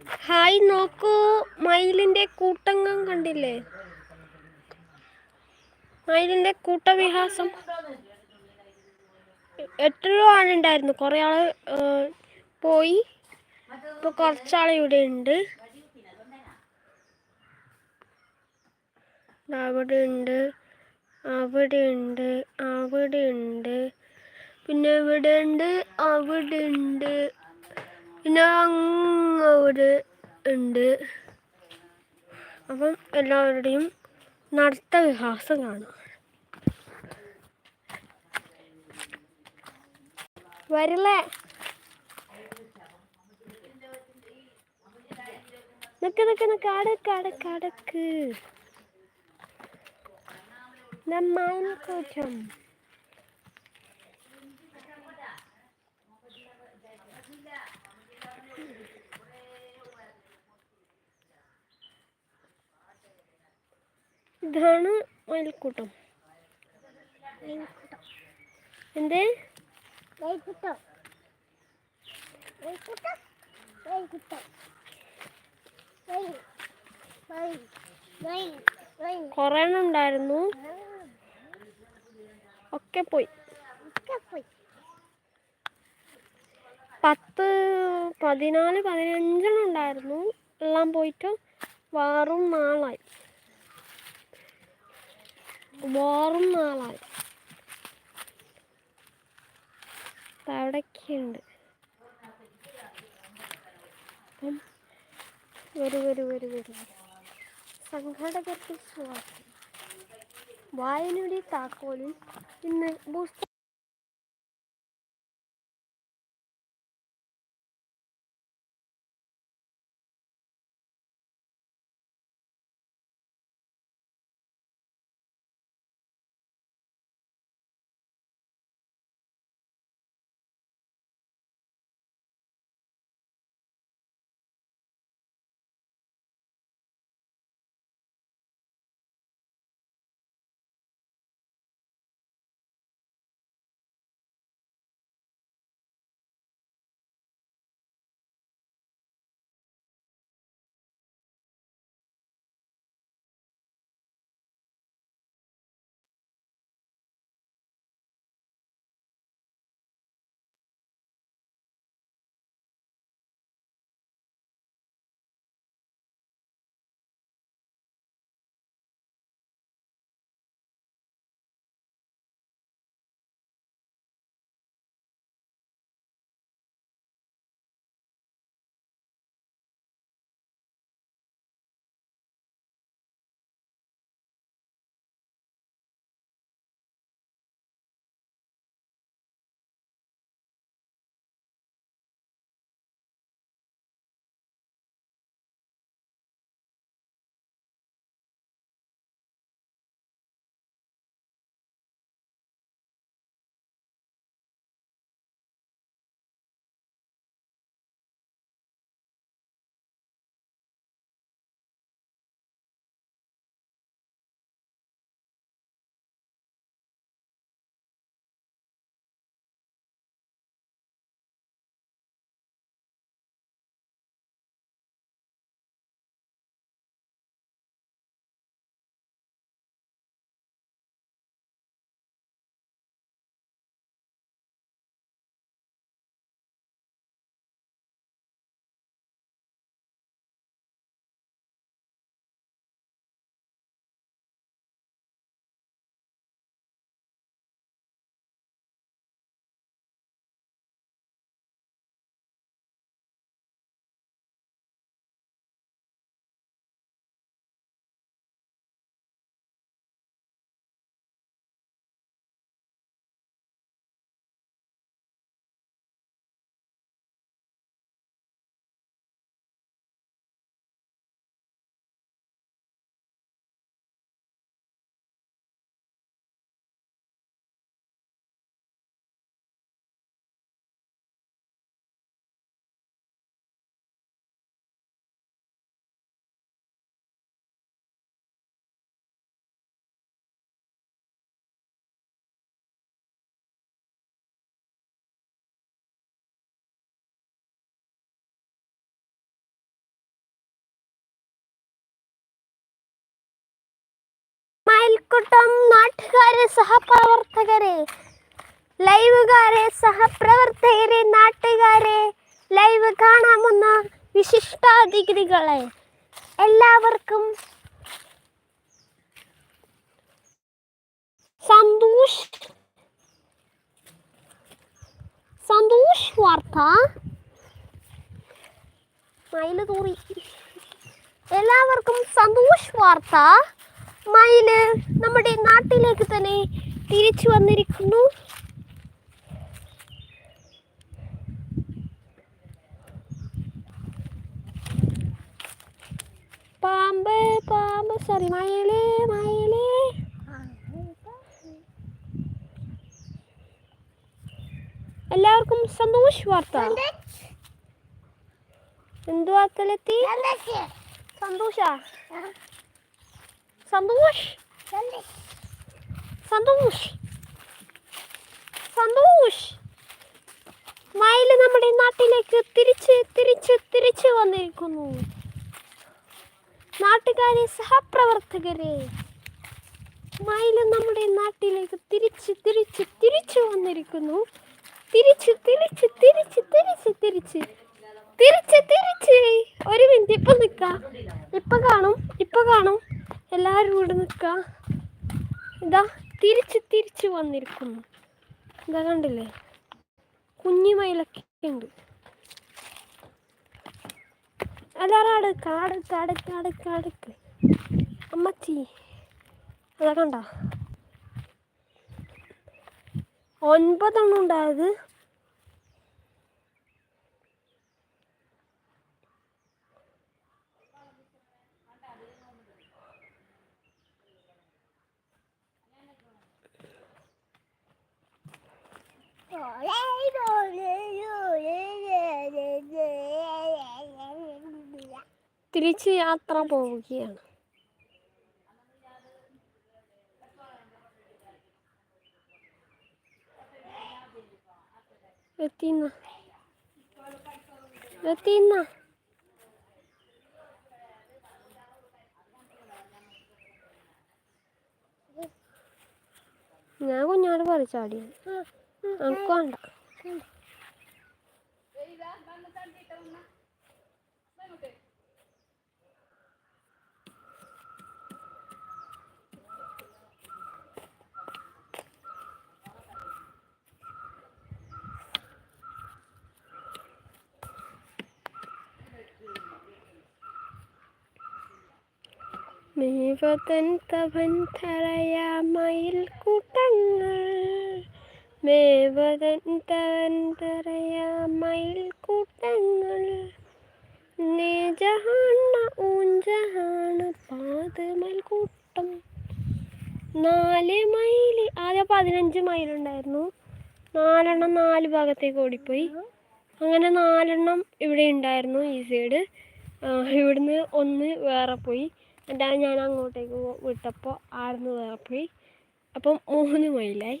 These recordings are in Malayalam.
ഹായ് നോക്കൂ. മയിലിന്റെ കൂട്ടംഗം കണ്ടില്ലേ? മയിലിന്റെ കൂട്ടവിഹാസം. എത്രയോ ആളുണ്ടായിരുന്നു. കുറേ ആൾ ഏഹ്, പോയി. ഇപ്പൊ കുറച്ചാൾ ഇവിടെ ഉണ്ട്. അവിടെ ഉണ്ട് അവിടെ ഉണ്ട് അവിടെ ഉണ്ട്. പിന്നെ ഇവിടെ ഉണ്ട് അവിടെ ഉണ്ട്. പിന്നെ അങ്ങ് അവിടെ ഉണ്ട്. അപ്പം എല്ലാവരുടെയും നടത്ത വിഹാസം കാണാം വരില്ലേ നിക്ക് നിക്ക് നിക്ക്. അടക്ക് അടക്ക് അടക്ക്. കൂട്ടം ഇതാണ് അയൽക്കൂട്ടം എന്തേ? കുറേ ഉണ്ടായിരുന്നു ഒക്കെ പോയി. പത്ത് പതിനാല് പതിനഞ്ചെണ്ണം ഉണ്ടായിരുന്നു. എല്ലാം പോയിട്ട് വേറും നാളായി. വേറും നാളായി. അവിടൊക്കെയുണ്ട് അപ്പം വരൂ വരൂ വരൂ വരൂ. സംഘടകർക്ക് സ്വാഗതം. വായനയുടെ താക്കോലിൽ ഇന്ന് പുസ്തകം അയൽക്കൂട്ടം നാട്ടുകാരെ സഹപ്രവർത്തകരെ ലൈവുകാരെ സഹപ്രവർത്തകരെ നാട്ടുകാരെ ലൈവ് കാണാമെന്ന വിശിഷ്ടാതിഥികളെ എല്ലാവർക്കും സന്തോഷ് സന്തോഷ് വാർത്ത. മയിൽ തോറി. എല്ലാവർക്കും സന്തോഷ് വാർത്ത. മയിൽ നമ്മുടെ നാട്ടിലേക്ക് തന്നെ തിരിച്ചു വന്നിരിക്കുന്നു. പാമ്പ് പാമ്പ് സോറി മയിൽ മയിൽ. എല്ലാവർക്കും സന്തോഷ് വാർത്ത. എന്തുവാക്കലെത്തി സന്തോഷ? സന്തോഷ് സന്തോഷ് സന്തോഷ് മയിൽ നമ്മുടെ നാട്ടിലേക്ക് തിരിച്ച് തിരിച്ച് തിരിച്ച് വന്നിരിക്കുന്നു. നാട്ടുകാരെ സഹപ്രവർത്തകരെ മയിൽ നമ്മുടെ നാട്ടിലേക്ക് തിരിച്ച് തിരിച്ച് തിരിച്ചു വന്നിരിക്കുന്നു. തിരിച്ച് തിരിച്ച് തിരിച്ച് തിരിച്ച് തിരിച്ച് തിരിച്ച് തിരിച്ച്. ഒരു മിനിറ്റ് ഇപ്പൊ നിക്ക ഇപ്പൊ കാണും ഇപ്പൊ കാണും. എല്ലാവരും കൂടെ നിക്ക ഇതാ തിരിച്ച് തിരിച്ച് വന്നിരിക്കുന്നു. ഇതാ കണ്ടില്ലേ? കുഞ്ഞുമയിലൊക്കെ ഉണ്ട്. എല്ലാവരും അടുക്ക അടുക്ക അടുക്ക അടുക്ക് അമ്മച്ചി അതാ കണ്ട? ഒൻപതെണ്ണം ഉണ്ടായത് തിരിച്ച് യാത്ര പോവുകയാണ്. എത്തിന്ന? എത്തിന്ന? ഞാൻ കുഞ്ഞാട് പറിച്ചാടി എനിക്ക് വേണ്ട മേവതൻ തവൻ തറയാമയിൽ കൂട്ടങ്ങൾ മേവതൻ കൂട്ടങ്ങൾ. നീ ജഹാണ ഊഞ്ചഹാണ പാതമൽ കൂട്ടം. നാല് മൈൽ ആദ്യം പതിനഞ്ച് മൈലുണ്ടായിരുന്നു. നാലെണ്ണം നാല് ഭാഗത്തേക്ക് ഓടിപ്പോയി. അങ്ങനെ നാലെണ്ണം ഇവിടെ ഉണ്ടായിരുന്നു ഈ സൈഡ് ഇവിടുന്ന് ഒന്ന് വേറെ പോയി. എന്നിട്ടാണ് ഞാൻ അങ്ങോട്ടേക്ക് വിട്ടപ്പോൾ ആടുന്ന് വേറെ പോയി. അപ്പം മൂന്ന് മൈലായി.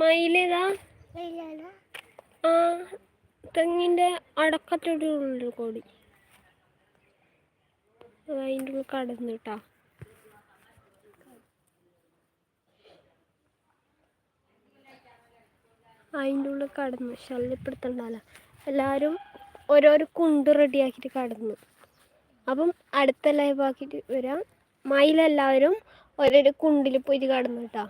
മയിലേതാ? ആ തെങ്ങിന്റെ അടക്കത്തോടുള്ള കോടി. അതിന്റെ ഉള്ളിൽ കടന്നിട്ടാ അതിന്റെ ഉള്ളിൽ കടന്നു ശല്യപ്പെടുത്തണ്ടല്ല. എല്ലാവരും ഓരോരോ കുണ്ട് റെഡിയാക്കിയിട്ട് കടന്നു. അപ്പം അടുത്ത ലൈവാക്കിയിട്ട് വരാം. മയിലെല്ലാവരും ഓരോരോ കുണ്ടിൽ പോയിട്ട് കടന്നു കേട്ടോ.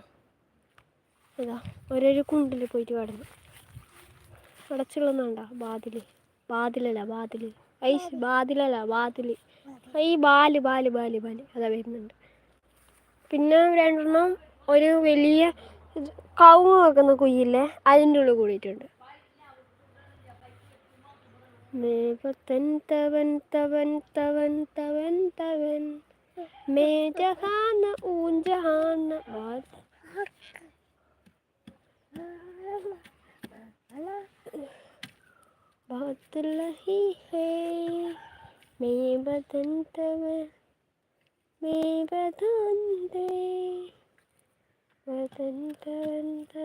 ഇതാ ഒരൊരു കുണ്ടിൽ പോയിട്ട് കടന്നു അടച്ചുള്ളതുണ്ടോ ബാതിൽ ബാതിലല്ല ബാതിൽ ഐസ് ബാതിലല്ല ബാതിൽ ഈ ബാൽ ബാൽ ബാൽ ബാൽ. അതാ വരുന്നുണ്ട്. പിന്നെ രണ്ടെണ്ണം ഒരു വലിയ കവുങ്ങ് വെക്കുന്ന കുയ്യില്ലേ അതിന്റെ ഉള്ളിൽ കൂടിയിട്ടുണ്ട്. മേഘത്തൻ തവൻ തവൻ തവൻ തവൻ തവൻ. മേ ജഹാന बात रही है मैं बदन तवन मैं बदन दे बदन तवन तवन